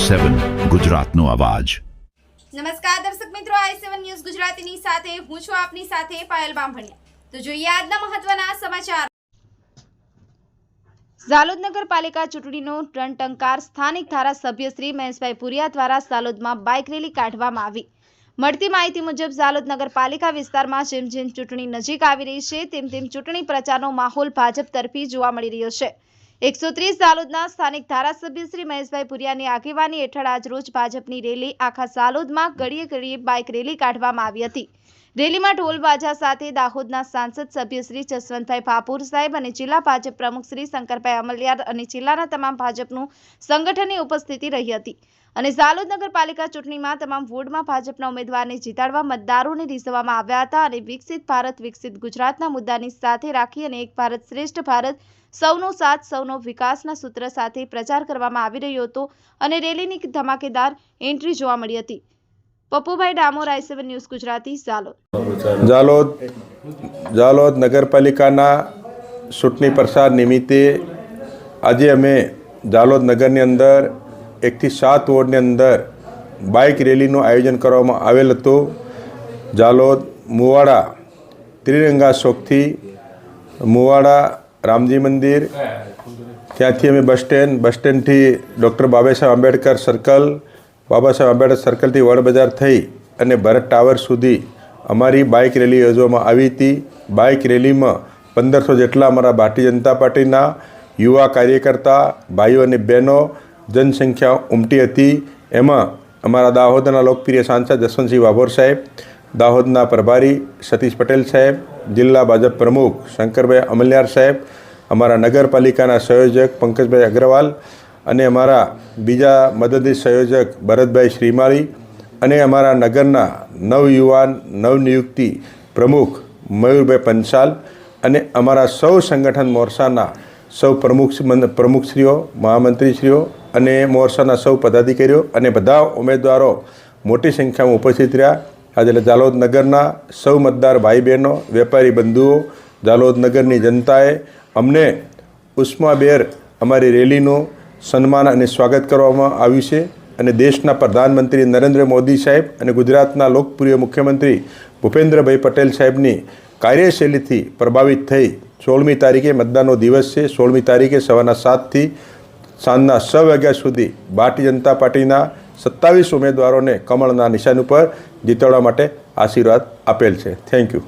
સેવન ગુજરાતનો અવાજ. નમસ્કાર દર્શક મિત્રો આઈ સેવન ન્યૂઝ ગુજરાતીની સાથે હું છું આપની સાથે પાયલ બામભણિયા. તો જોઈએ આજના મહત્વના સમાચાર. ઝાલોદ નગરપાલિકા ચૂંટણીનો ટંકાર સ્થાનિક ધારાસભ્ય શ્રી મહેશભાઈ પુરિયા દ્વારા ઝાલોદમાં બાઇક રેલી કાઢવામાં આવી. મળતી માહિતી મુજબ ઝાલોદ નગરપાલિકા વિસ્તારમાં જેમ જેમ ચૂંટણી નજીક આવી રહી છે તેમ તેમ ચૂંટણી પ્રચારનો માહોલ ભાજપ તરફી જોવા મળી રહ્યો છે. એકસો ત્રીસ સાલોદના સ્થાનિક ધારાસભ્ય શ્રી મહેશભાઈ પુરિયાની આગેવાની હેઠળ આજરોજ ભાજપની રેલી આખા સાલોદમાં ઘડીએ ઘડીએ બાઇક રેલી કાઢવામાં આવી હતી. રેલીમાં ઢોલ બાજા સાથે દાહોદના સાંસદ સભ્ય શ્રી જસવંતભાઈ ભાપુર સાહેબ અને જિલ્લા ભાજપ પ્રમુખ શ્રી શંકરભાઈ અમલિયાર અને જિલ્લાના તમામ ભાજપનું સંગઠનની ઉપસ્થિતિ રહી હતી. અને ઝાલોદ નગરપાલિકા ચૂંટણીમાં તમામ વોર્ડમાં ભાજપના ઉમેદવારને જીતાડવા મતદારોને રીઝવવામાં આવ્યા હતા અને વિકસિત ભારત, વિકસિત ગુજરાતના મુદ્દાની સાથે રાખી અને એક ભારત શ્રેષ્ઠ ભારત, સૌનો સાથ, સૌનો વિકાસના સૂત્ર સાથે પ્રચાર કરવામાં આવી રહ્યો હતો અને રેલીની ધમાકેદાર એન્ટ્રી જોવા મળી હતી. Pappubhai Damor, I seven news, Gujarati, Zalod. Zalod Zalod નગરપાલિકાના ચૂંટણી પ્રસાર નિમિત્તે આજે અમે ઝાલોદ નગરની અંદર એકથી સાત વોર્ડની અંદર બાઇક રેલીનું આયોજન કરવામાં આવેલ હતું. ઝાલોદ મુવાડા ત્રિરંગા ચોકથી મુવાડા રામજી મંદિર, ત્યાંથી અમે બસ સ્ટેન્ડ, બસ સ્ટેન્ડથી ડૉક્ટર બાબાસાહેબ આંબેડકર સર્કલ બાબાસાહેબ આંબેડકર સર્કલથી વડ બજાર થઈ અને ભરત ટાવર સુધી અમારી બાઇક રેલી યોજવામાં આવી હતી. બાઇક રેલીમાં પંદરસો જેટલા અમારા ભારતીય જનતા પાર્ટીના યુવા કાર્યકર્તા, ભાઈઓ અને બહેનો જનસંખ્યા ઉમટી હતી. એમાં અમારા દાહોદના લોકપ્રિય સાંસદ જસવંતસિંહ વાભોર સાહેબ, દાહોદના પ્રભારી સતીશ પટેલ સાહેબ, જિલ્લા ભાજપ પ્રમુખ શંકરભાઈ અમલિયાર સાહેબ, અમારા નગરપાલિકાના સંયોજક પંકજભાઈ અગ્રવાલ અને અમારા બીજા મદદનીશ સંયોજક ભરતભાઈ શ્રીમાળી અને અમારા નગરના નવયુવાન, નવનિયુક્તિ પ્રમુખ મયુરભાઈ પંચાલ અને અમારા સૌ સંગઠન મોરસાના સૌ પ્રમુખ પ્રમુખશ્રીઓ, મહામંત્રીશ્રીઓ અને મોરસાના સૌ પદાધિકારીઓ અને બધા ઉમેદવારો મોટી સંખ્યામાં ઉપસ્થિત રહ્યા. આજે જાલોદ નગરના સૌ મતદાર ભાઈ બહેનો વેપારી બંધુઓ ઝાલોદ નગરની જનતાએ અમને ઉષ્માબેર અમારી રેલીનું સન્માન અને સ્વાગત કરવામાં આવ્યું છે અને દેશના પ્રધાનમંત્રી નરેન્દ્ર મોદી સાહેબ અને ગુજરાતના લોકપ્રિય મુખ્યમંત્રી ભૂપેન્દ્રભાઈ પટેલ સાહેબની કાર્યશૈલીથી પ્રભાવિત થઈ. સોળમી તારીખે મતદાનનો દિવસ છે. સોળમી તારીખે સવારના સાતથી સાંજના છ વાગ્યા સુધી ભારતીય જનતા પાર્ટીના સત્તાવીસ ઉમેદવારોને કમળના નિશાન ઉપર જીતાડવા માટે આશીર્વાદ આપેલ છે. Thank you